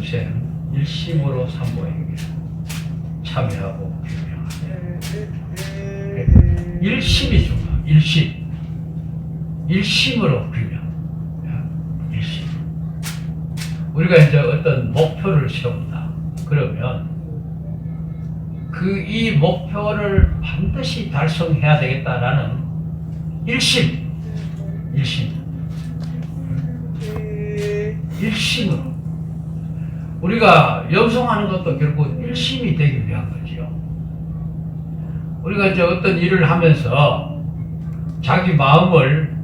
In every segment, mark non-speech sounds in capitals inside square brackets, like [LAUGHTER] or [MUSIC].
평생 일심으로 삼보에게 참여하고 규명하네. 일심이 중요. 일심. 일심으로 규명. 일심. 우리가 이제 어떤 목표를 세운다. 그러면 그 이 목표를 반드시 달성해야 되겠다라는 일심. 일심. 일심으로. 우리가 염성하는 것도 결국 일심이 되기 위한 거지요. 우리가 이제 어떤 일을 하면서 자기 마음을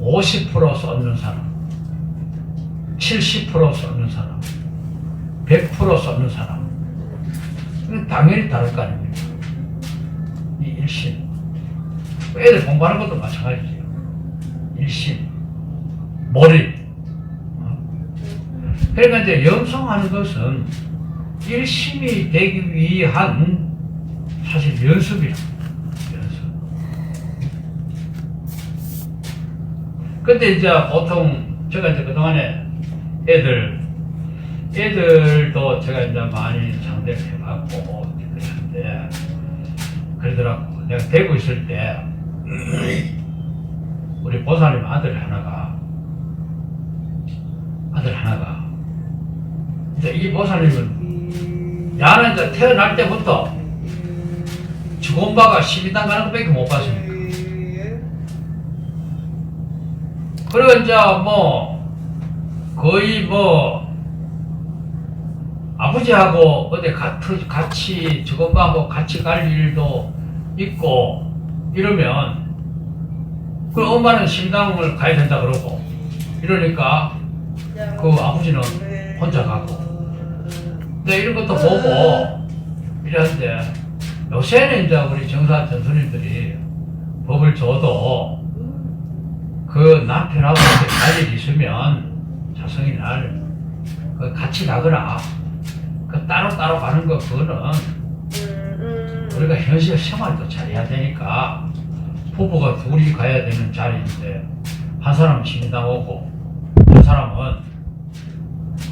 50% 쏟는 사람, 70% 쏟는 사람, 100% 쏟는 사람. 당연히 다를 거 아닙니까? 이 일심. 애들 공부하는 것도 마찬가지죠. 일심. 머리. 어? 그러니까 이제 염성하는 것은 일심이 되기 위한 사실 연습이라. 연습. 근데 이제 보통 제가 이제 그동안에 애들 애들도 제가 이제 많이 상대를 해봤고 그랬는데 그러더라고. 내가 대구 있을 때 우리 보살님 아들 하나가 아들 하나가 이 보살님은 야는 이제 태어날 때부터 주공바가 12단 가는 것밖에 못 봤습니다. 그리고 이제 뭐 거의 뭐 아버지하고 어디 같이 같이 주공바하고 같이 갈 일도 있고 이러면 그 엄마는 신당을 가야 된다 그러고 이러니까 그 아버지는 혼자 가고 근데 이런 것도 보고 이러는데 요새는 이제 우리 정사 전수님들이 법을 줘도 그 남편하고 이렇게 갈 일이 있으면 자성이 날그 같이 가거나 그 따로 따로 가는 거 그거는 우리가 현실 생활도 잘해야 되니까 부부가 둘이 가야 되는 자리인데 한 사람은 신당 오고 한 사람은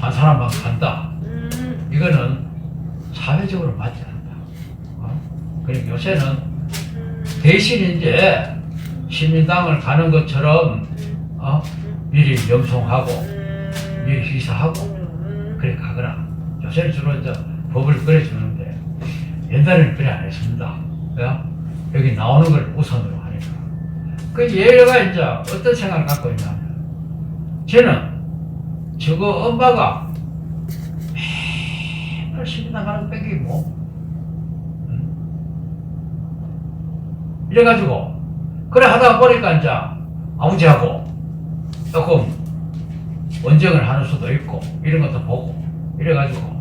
한 사람만 간다. 이거는 사회적으로 맞지 않다. 어? 그러니까 요새는 대신 이제 시민당을 가는 것처럼 어? 미리 염송하고 미리 희사하고 그래 가거나 요새는 주로 이제 법을 그래 주는데 옛날에는 그래 안 했습니다. 왜요? 여기 나오는 걸 우선으로 하니까. 그 얘가 이제 어떤 생각을 갖고 있냐면 저는 저거 엄마가 시민당 가는 뺏기 뭐 응? 이래가지고 그래 하다가 보니까 이제. 아버지하고. 조금 원정을 하는 수도 있고 이런 것도 보고. 이래가지고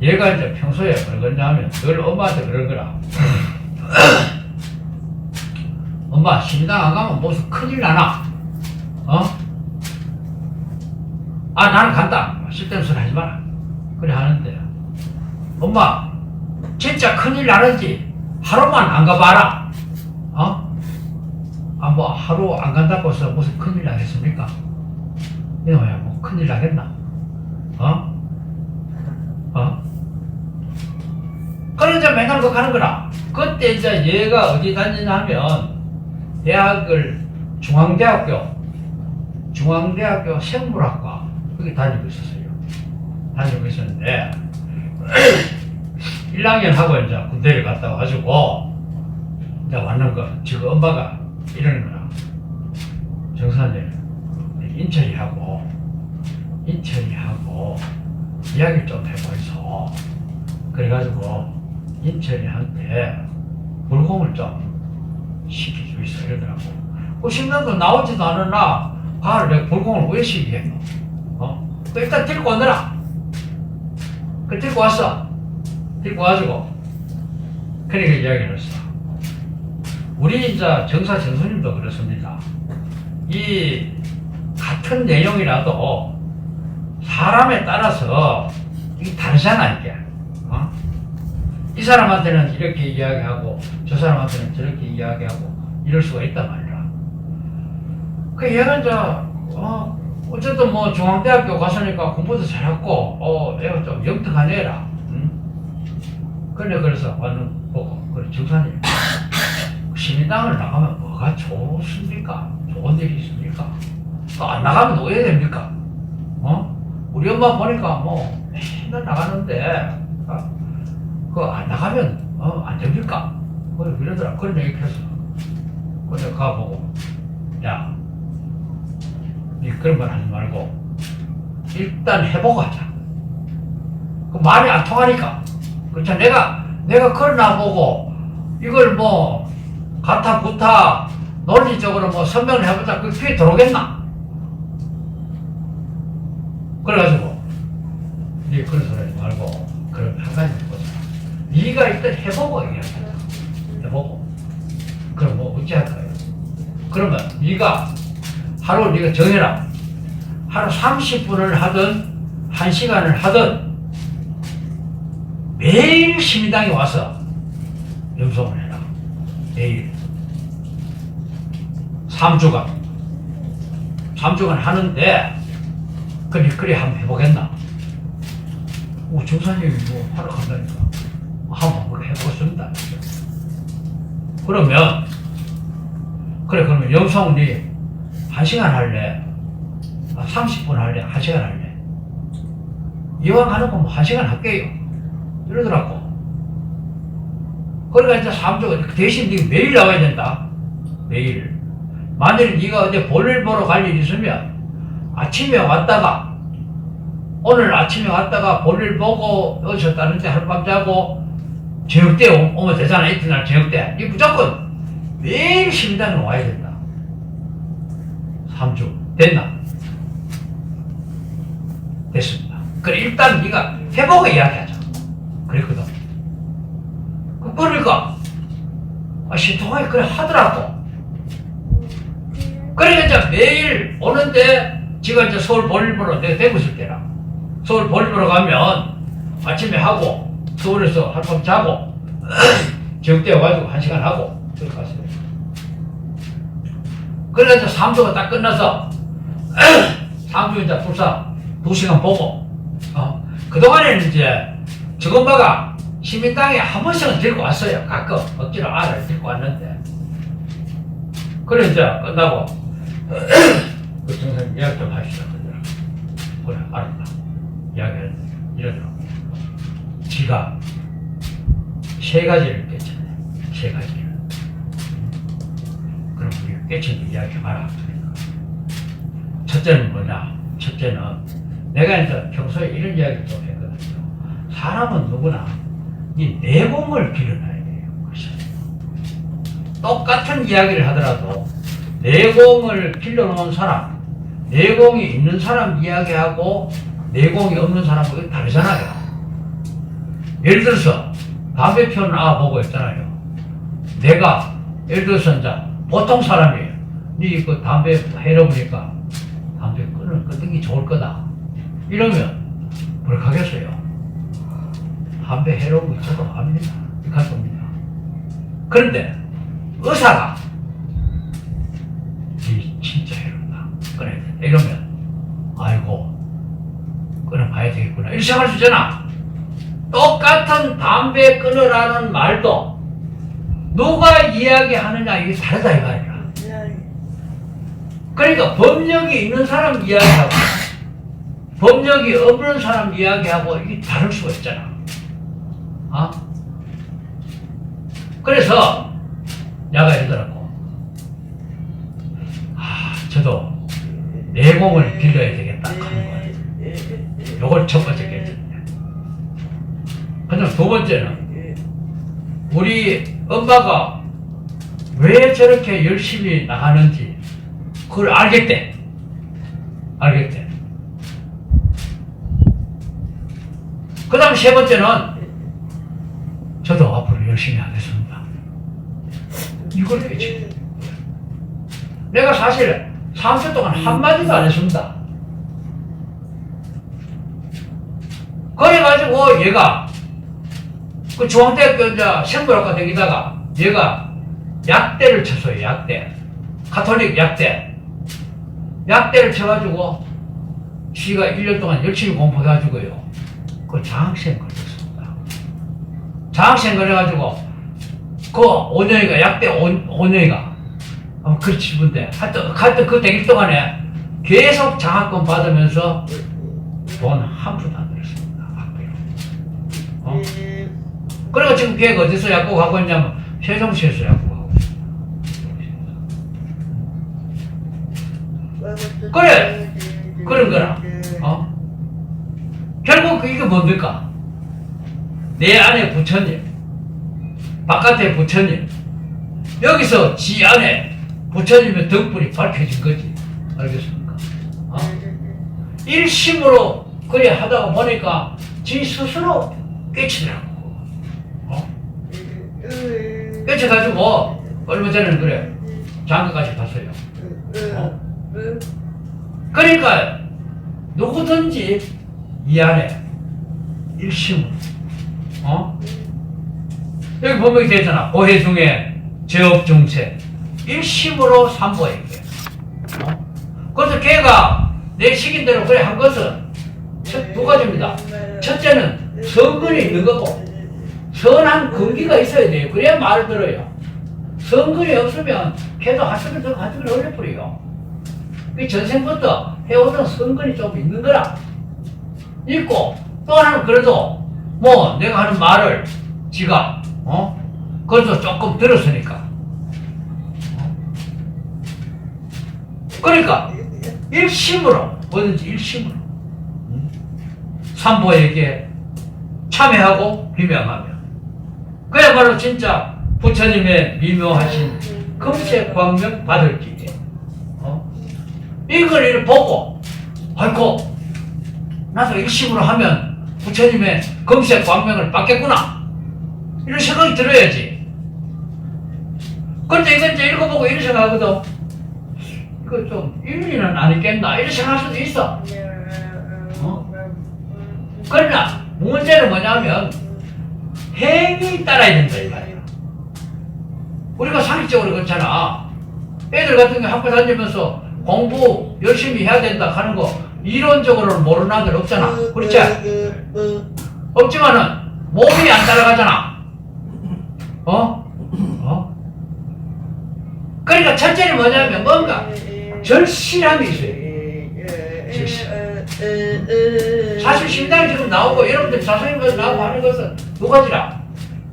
얘가 이제 평소에 그러겠냐면 늘 엄마한테 그런 거라. [CLEARS THROAT] 엄마 신당 안 가면 무슨 큰일 나나? 어? 아 나는 간다. 쓸데없는 소리 하지 마라. 그래 하는데 엄마 진짜 큰일 나는지 하루만 안 가봐라 어? 아 뭐 하루 안 간다고 해서 무슨 큰일 나겠습니까? 이놈야 뭐 큰일 나겠나? 어? 어? 그런 이제 맨날 그 가는 거라. 그때 이제 얘가 어디 다니냐 하면 대학을 중앙대학교 중앙대학교 생물학과 거기 다니고 있었어요. 다니고 있었는데 [COUGHS] 1학년 하고 이제 군대를 갔다 와가지고 이제 왔는 거 지금 엄마가 이러는 거라. 정사님 인철이하고 인철이하고 이야기 좀 해보이소. 그래가지고 인철이한테 물공을 좀 시켜주이소 이러더라고. 그 신랑도 나오지도 않으나 가을 내가 물공을 왜 시키겠노? 어? 그 일단 데리고 오너라. 그 데리고 왔어. 데리고 와가지고 그러니까 이야기를 했어. 우리 이제 정사 전수님도 그렇습니다. 이 같은 내용이라도 사람에 따라서 이게 다르잖아 이게. 어? 이 사람한테는 이렇게 이야기하고 저 사람한테는 저렇게 이야기하고 이럴 수가 있단 말이야. 그 얘가 이제 어, 어쨌든 뭐 중앙대학교 갔으니까 공부도 잘했고 어 애가 좀 영특한 애라 응? 그래 그래서 완전 보고 그래 정사님 시민당을 나가면 뭐가 좋습니까? 좋은 일이 있습니까? 또안 나가면 어떻게 됩니까? 어? 우리 엄마 보니까 뭐 맨날 나가는데 어? 그거 안 나가면 어, 안 됩니까? 그래 그러더라 그런 얘기 했어 그래 가보고 야니 그런 말 하지 말고 일단 해보고 하자. 그 말이 안 통하니까. 그렇죠? 내가 내가 그걸 나보고 이걸 뭐 가타 부타 논리적으로 뭐 설명을 해보자. 그 귀에 들어오겠나? 그래가지고 니 그런 소리 하지 말고 그럼 한 가지 해보자. 네가 일단 해보고 얘기하자. 해보고. 그럼 뭐 어찌 할까요? 그러면 네가 하루 네가 정해라. 하루 30분을 하든 1시간을 하든 매일 신민당에 와서 염성을 해라. 매일. 3주간. 3주간 하는데 그 밑거리 한번 해보겠나? 오, 정사님이 뭐 하러 간다니까. 한번 해보겠습니다. 그러면, 그래, 그러면 염성이 1시간 할래? 30분 할래? 1시간 할래? 이왕 하는 거뭐 1시간 할게요. 이러더라고. 그러니까 이제 사무적, 그 대신 네 매일 나와야 된다. 매일. 만일 네가 어제 볼일 보러 갈 일 있으면 아침에 왔다가 오늘 아침에 왔다가 볼일 보고 오셨다는데 하룻밤 자고 제육대 오면 되잖아. 이튿날 제육대. 이 무조건 매일 심단을 와야 된다. 3주. 됐나? 됐습니다. 그래, 일단 네가 해보고 이야기하자. 그랬거든. 그, 그러니까, 아, 신통하게 그래 하더라고. 그러니까 이제 매일 오는데, 지가 이제 서울 볼일 보러 내가 대구 있을 때라. 서울 볼일 보러 가면 아침에 하고, 서울에서 하룻밤 자고, [CLEARS THROAT] 저녁 때 와가지고 한 시간 하고, 그렇게 갔어요. 그래서 3주가 딱 끝나서 [CLEARS THROAT] 3주 이제 불사 2시간 보고 어, 그동안에는 이제 저건바가 시민당에 한 번씩은 데리고 왔어요. 가끔 억지로 알을 데리고 왔는데. 그래 이제 끝나고 [CLEARS THROAT] 그 정선 이야기 좀 하시죠. 그래 알았다. 이야기했는데 이러더라고 지가 세 가지를 깨쳤네. 세 우리 깨친 거 이야기해봐라. 첫째는 뭐냐? 첫째는 내가 이제 평소에 이런 이야기 좀 했거든요. 사람은 누구나 이 내공을 길러놔야 돼요. 똑같은 이야기를 하더라도 내공을 길러놓은 사람, 내공이 있는 사람 이야기하고 내공이 없는 사람하고 다르잖아요. 예를 들어서 담배 피우는 아 보고 있잖아요. 내가 예를 들어서 이제 보통 사람이에요. 니그 담배 해러보니까 담배 끊을 끊는 게 좋을 거다. 이러면 뭘 하겠어요? 담배 해로운 거 있어도 합니다. 할 겁니다. 그런데 의사가 이 진짜 해롭다. 된다. 이러면 아이고 끊어봐야 되겠구나. 이렇게 생각할 수 있잖아. 똑같은 담배 끊으라는 말도 누가 이야기하느냐 이게 다르다 이 말이야. 그러니까 법력이 있는 사람 이야기하고 법력이 없는 사람 이야기하고 이게 다를 수가 있잖아. 아? 그래서 내가 이러더라 열심히 나가는지 그걸 알겠대. 알겠대. 그 다음 세 번째는 저도 앞으로 열심히 하겠습니다. 이걸 깨치. 내가 사실 3주 동안 한마디도 안 했습니다. 그래가지고 얘가 그 중앙대학교 이제 생물학과 다니다가 얘가 약대를 쳤어요, 약대. 카톨릭 약대. 약대를 쳐가지고 지가 1년 동안 열심히 공부해가지고요. 그 장학생 걸렸습니다. 장학생 걸려가지고 그 5년이가 약대 5, 5년이가 아마 그 친구인데 하여튼, 하여튼 그 대기 동안에 계속 장학금 받으면서 돈 한 푼도 안 들었습니다. 학비로. 어? 그리고 지금 걔가 어디서 약국 하고 있냐면 세종시에서 약국하고 있습니다. 그래! 그런 거라. 어? 결국 그 이게 뭡니까? 내 안에 부처님, 바깥에 부처님, 여기서 지 안에 부처님의 덕분이 밝혀진 거지. 알겠습니까? 어? 일심으로 그래 하다가 보니까 지 스스로 깨치더라고. 어? 깨쳐가지고 얼마 전에는 그래 장가까지 갔어요. 어? 그러니까 누구든지 이 안에 일심으로 어? 여기 보면 되잖아. 고해 중에 제업 중세 일심으로 삼보에게. 어? 그래서 걔가 내 시킨대로 그래 한 것은 첫, 두 가지입니다. 첫째는 성근이 있는 거고 선한 근기가 있어야 돼요. 그래야 말을 들어요. 성근이 없으면 걔도 하수를 더 가지고 올려버려요 그 전생부터 해오던 성근이 좀 있는 거라. 있고, 또 하나는 그래도, 뭐, 내가 하는 말을, 지가, 어? 그래도 조금 들었으니까. 어? 그러니까, 일심으로, 뭐든지 일심으로. 응? 삼보에게 참여하고 비명하며. 그야말로 진짜 부처님의 미묘하신 금세 광명 받을 기에. 어? 이걸 이렇게 보고, 아이고, 나도 일심으로 하면 부처님의 검색 광명을 받겠구나. 이런 생각이 들어야지. 그런데 이건 이제 읽어보고 이런 생각하거든. 이거 좀 일리는 아니겠나. 이런 생각할 수도 있어. 그러나 문제는 뭐냐면 행위 따라야 된다 이 말이야. 우리가 상식적으로 그렇잖아. 애들 같은 게 학교 다니면서 공부 열심히 해야 된다 하는 거 이론적으로는 모르는 아들 없잖아. 그렇지? 없지만은 몸이 안 따라가잖아. 어? 어? 그러니까 첫째는 뭐냐면 뭔가 절실함이 있어요. 사실 신당이 지금 나오고 여러분들 자성인에서 나오고 하는 것은 두 가지라.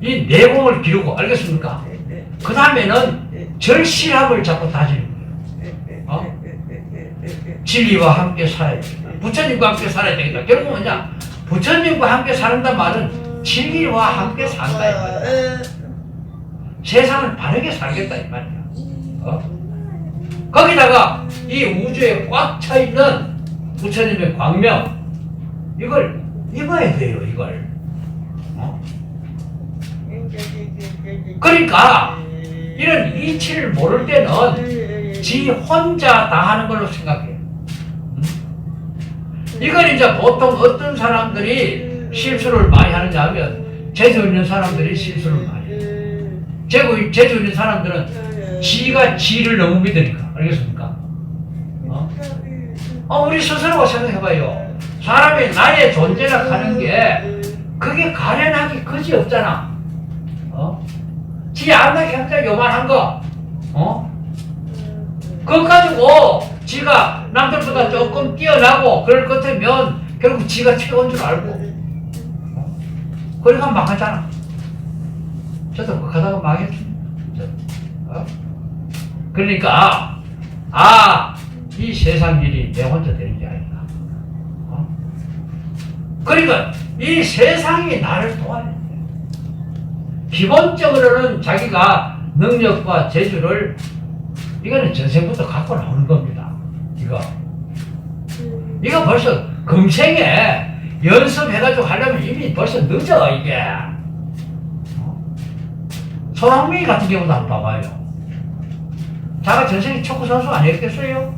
이 내공을 기르고 알겠습니까? 그 다음에는 절실함을 자꾸 다지는 거예요. 어? 진리와 함께 살아야 되겠다. 부처님과 함께 살아야 되겠다. 결국 뭐냐? 부처님과 함께 사는단 말은 진리와 함께 산다 이 말이야. 세상을 바르게 살겠다 이 말이야. 어? 거기다가 이 우주에 꽉 차 있는 부처님의 광명 이걸 입어야 돼요 이걸. 어? 그러니까 이런 이치를 모를 때는 지 혼자 다 하는 걸로 생각해. 음? 이걸 이제 보통 어떤 사람들이 실수를 많이 하느냐 하면 재주 있는 사람들이 실수를 많이 해요. 재주, 있는 사람들은 지가 지를 너무 믿으니까. 알겠습니까? 어? 어, 우리 스스로가 생각해봐요. 사람이 나의 존재라 하는 게 그게 가련하기 그지 없잖아. 어? 지 안나게 항상 요만한 거. 어? 그거 가지고 지가 남들보다 조금 뛰어나고 그럴 것 같으면 결국 지가 최고인 줄 알고 어? 그러니까 망하잖아 저도 가다가 망했습니다 저, 어? 그러니까 아 이 세상 일이 내 혼자 되는 게 아니다 어? 그러니까 이 세상이 나를 도와야 돼 기본적으로는 자기가 능력과 재주를 이거는 전생부터 갖고 나오는 겁니다. 이거. 이거 벌써 금생에 연습해가지고 하려면 이미 벌써 늦어, 이게. 어? 손흥민 같은 경우도 한번 봐봐요. 자가 전생에 축구 선수 아니었겠어요?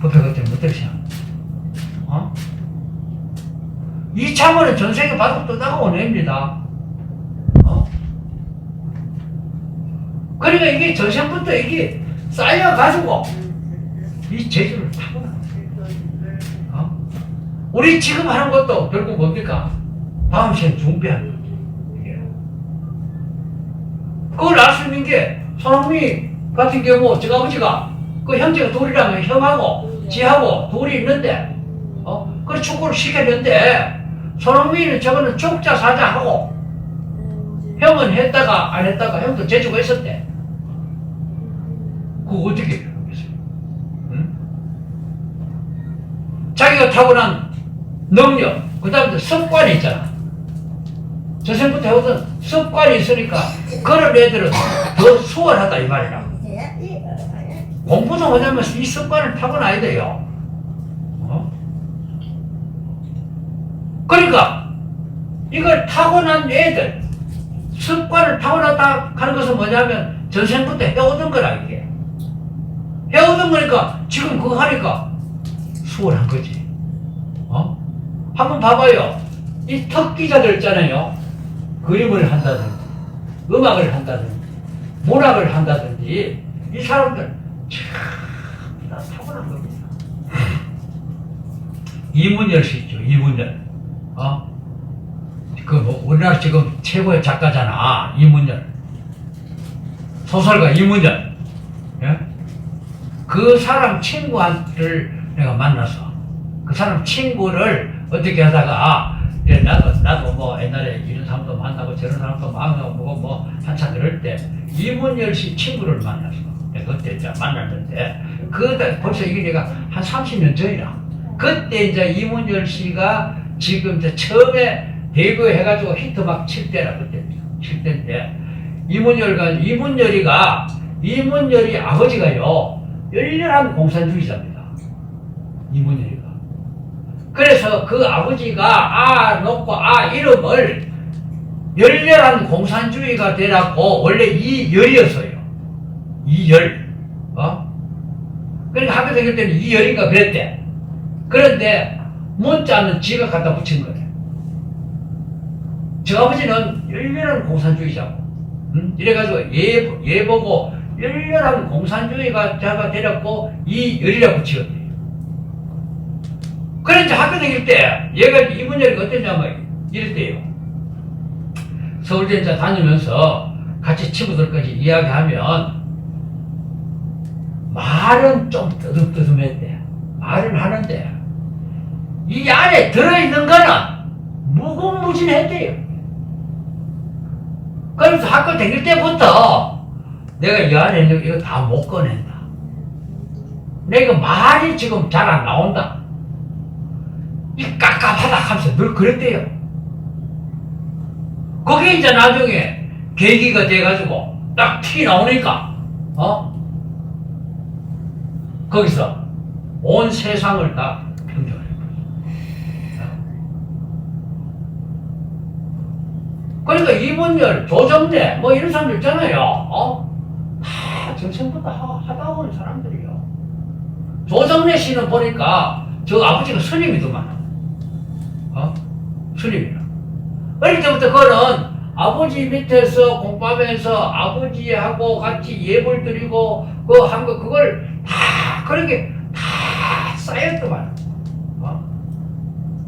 그때 그때 못되게 생각. 어? 이창호는 전생에 바둑 뜨다가 오냅니다. 어? 그러니까 이게 전생부터 이게 쌓여가지고 이 재주를 타고나. 우리 지금 하는 것도 결국 뭡니까? 다음 시간 준비하는. 이게. 그걸 알 수 있는 게 손흥민 같은 경우 저 아버지가 그 형제가 둘이라면 형하고 지하고 둘이 있는데 어? 그 축구를 시켰는데 손흥민은 저거는 족자 사자하고 형은 했다가 안 했다가 형도 재주가 있었대. 그거 어떻게? 응? 자기가 타고난 능력, 그 다음에 습관이 있잖아. 저생부터 해오던 습관이 있으니까 그런 애들은 더 수월하다 이 말이라. 공부도 하려면 이 습관을 타고나야 돼요. 어? 그러니까 이걸 타고난 애들 습관을 타고났다 하는 것은 뭐냐면 전생부터 해오던 거라 이게 해오던 거니까 지금 그거 하니까 수월한 거지 어? 한번 봐봐요. 이 특기자들 있잖아요. 그림을 한다든지 음악을 한다든지 문학을 한다든지 이 사람들 참다 타고난 겁니다. 이문열 씨 있죠 이문열. 어? 그 뭐, 우리나라 지금 최고의 작가잖아 이문열. 소설가 이문열. 예? 그 사람 친구한테를 내가 만나서 그 사람 친구를 어떻게 하다가 이제 나도 나도 뭐 옛날에 이런 사람도 만나고 저런 사람도 만나고 뭐고 뭐 한참 그럴 때 이문열 씨 친구를 만났어 그때 이제 만났는데 그때 벌써 이게 내가 한 30년 전이라 그때 이제 이문열 씨가 지금 이제 처음에 대구 해가지고 히트 막 칠 때라 그때 칠 때인데 이문열가 이문열이가 이문열이 아버지가요 열렬한 공산주의자입니다. 이문열이가. 그래서 그 아버지가 아 놓고 아 이름을 열렬한 공산주의가 되라고 원래 이열이었어요. 이열. 어? 그러니까 학교 다닐 때는 이열인가 그랬대. 그런데 문자는 지가 갖다 붙인 거예요. 저 아버지는 열렬한 공산주의자고, 응? 이래가지고 얘, 얘 보고 열렬한 공산주의가 되렸고, 이 열이라고 붙이거든요. 그래, 이제 학교 다닐 때, 얘가 이분열이 어땠냐면, 이랬대요. 서울대 이제 다니면서 같이 친구들까지 이야기하면, 말은 좀 뜨듬뜨듬했대. 말은 하는데, 이 안에 들어있는 거는 무궁무진했대요. 그래서 학교 다닐 때부터 내가 이 안에 이거 다 못 꺼낸다. 내가 말이 지금 잘 안 나온다. 이 깝깝하다 하면서 늘 그랬대요. 그게 이제 나중에 계기가 돼가지고 딱 티 나오니까, 어? 거기서 온 세상을 다 평정해. 그러니까 이문열, 조정래 뭐 이런 사람들 있잖아요. 어? 다 하- 하다 온 사람들이요. 조정래 씨는 보니까 저 아버지가 스님이더만. 어? 스님이라. 어릴 때부터 그거는 아버지 밑에서 공부하면서 아버지하고 같이 예불 드리고 그 한 거 그걸 다 그런 게 다 쌓였더만. 어?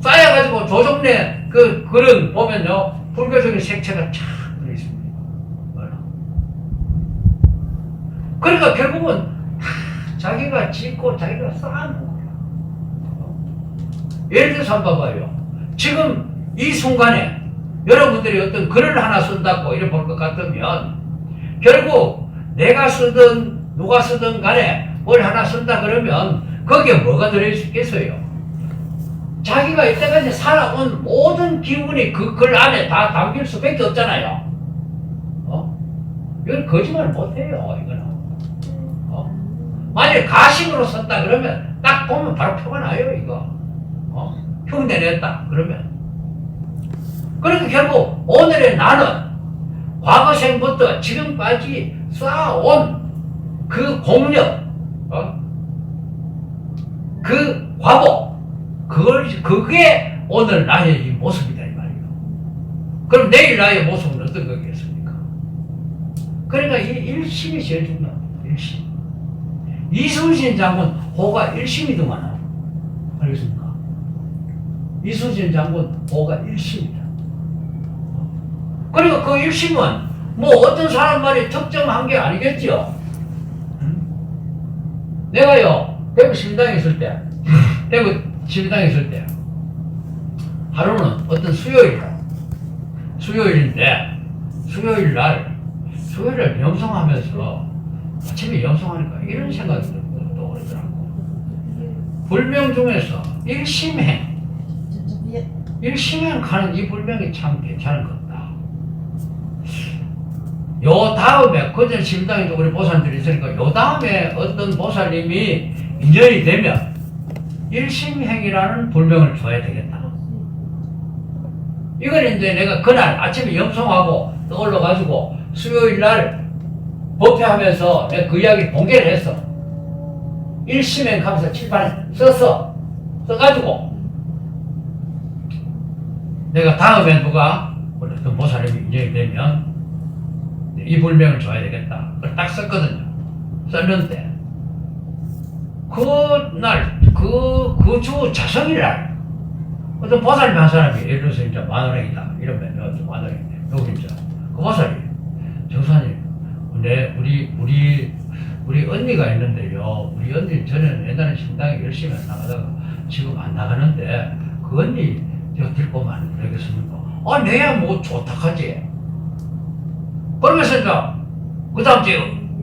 쌓여가지고 조정래 그 글은 보면요 불교적인 색채가 쫙 들어있습니다. 그러니까 결국은 다 자기가 짓고 자기가 쌓아놓은 거야. 예를 들어서 한번 봐봐요. 지금 이 순간에 여러분들이 어떤 글을 하나 쓴다고 이래 볼 것 같으면 결국 내가 쓰든 누가 쓰든 간에 뭘 하나 쓴다 그러면 거기에 뭐가 들어있겠어요? 자기가 이때까지 살아온 모든 기운이 그 글 안에 다 담길 수밖에 없잖아요. 어? 이건 거짓말 못해요, 이거는. 어? 만약에 가식으로 썼다 그러면 딱 보면 바로 표가 나요, 이거. 어? 흉내 냈다, 그러면. 그러니까 결국 오늘의 나는 과거생부터 지금까지 쌓아온 그 공력, 어? 그 과거, 그걸, 그게 오늘 나의 이 모습이다, 이 말이에요. 그럼 내일 나의 모습은 어떤 거겠습니까? 그러니까 이 일심이 제일 중요합니다, 일심. 이순신 장군 호가 일심이더만, 알겠습니까? 이수진 장군 보가 1심이다. 그리고 그 1심은 뭐 어떤 사람 말이 특정한 게 아니겠죠. 음? 내가요, 대구 심당에 있을 때, 대구 심당에 있을 때, 하루는 어떤 수요일이다. 수요일인데, 수요일 날, 수요일 날 명성하면서 아침에 영성하니까 이런 생각이 들고 그러더라고. 불명 중에서 일심행, 일심행 하는 이 불명이 참 괜찮은 것. 요 다음에, 그전 심당에도 우리 보살들이 있으니까 요 다음에 어떤 보살님이 인연이 되면 일심행이라는 불명을 줘야 되겠다. 이걸 이제 내가 그날 아침에 염송하고 떠올라가지고 수요일 날 법회하면서 내가 그 이야기 공개를 했어. 일심행 하면서 칠판에 썼어. 써가지고 내가 다음에 누가 어떤 보살님이 인연이 되면 이 불명을 줘야 되겠다. 딱 썼거든요. 썼는데 그날 그 그 주 자성일 날 어떤 보살님 한 사람이 예를 들어서 이제 만원행이다 이러면 여기 만원행인데 여기 이제 그 보살이 정사님 네 우리 우리 우리 언니가 있는데요 우리 언니 저는 옛날에 신당에 열심히 나가다가 지금 안 나가는데 그 언니 제가 데리고 오면 안 되겠습니까? 아 내야 뭐 좋다 하지 그러면서 그 다음 주에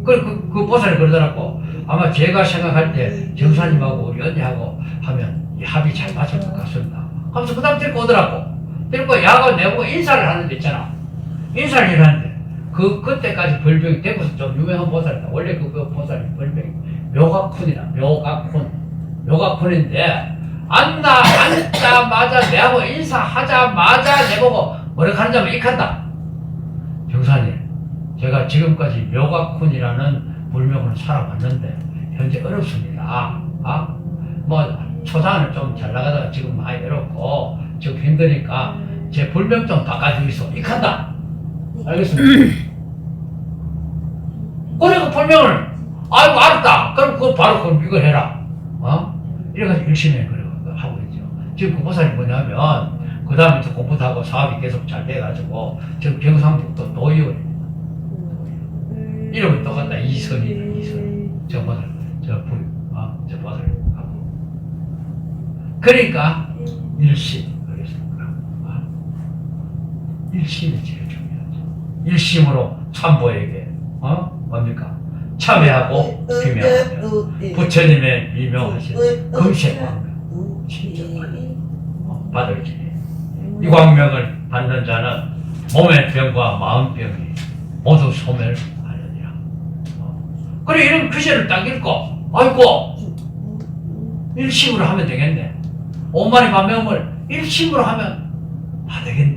그, 그, 그 보살이 그러더라고 아마 제가 생각할 때 정사님하고 우리 언니하고 하면 이 합이 잘 맞을 것 같습니다. 하면서 그 다음 데리고 오더라고. 데리고 야가 내보고 인사를 하는 데 있잖아. 인사를 하는데 그, 그때까지 벌병이 대구에서 좀 유명한 보살이다. 원래 그, 그 보살이 벌병이 묘가쿤이라, 묘가쿤. 묘가쿤인데 앉나, 앉자마자 내하고 인사하자마자 내보고 뭐라 하는지 하면 익한다. 정사님, 제가 지금까지 묘가쿤이라는 불명으로 살아봤는데 현재 어렵습니다. 아, 뭐 초장은 좀잘 나가다가 지금 많이 어렵고 지금 힘드니까 제 불명 좀 바꿔주이소. 익한다. 알겠습니다. 그리고 불명을 아이고 알았다. 그럼 그거 바로 그럼 이거 해라. 어? 이래가지고 열심히 해 그래 하고 있죠. 지금 그 보살이 뭐냐면 그 다음에 또 공부도 하고 사업이 계속 잘 돼가지고 지금 경상북도 노의원입니다. 이름은 똑같다. 이선이다. 이선. 저 보살, 저 부, 어, 저 보살 하고. 그러니까 일심 그랬습니다. 어? 일심이 제일 중요하죠. 일심으로 참보에게 어 뭡니까 참회하고 비명하며 부처님의 미명하신 금식 광명 진짜 어, 받을 지. 이 광명을 받는 자는 몸의 병과 마음 병이 모두. 어. 그래 이런 규제를 딱 읽고 아이고 일심으로 하면 되겠네. 오만의 반명을 일심으로 하면 다 되겠네.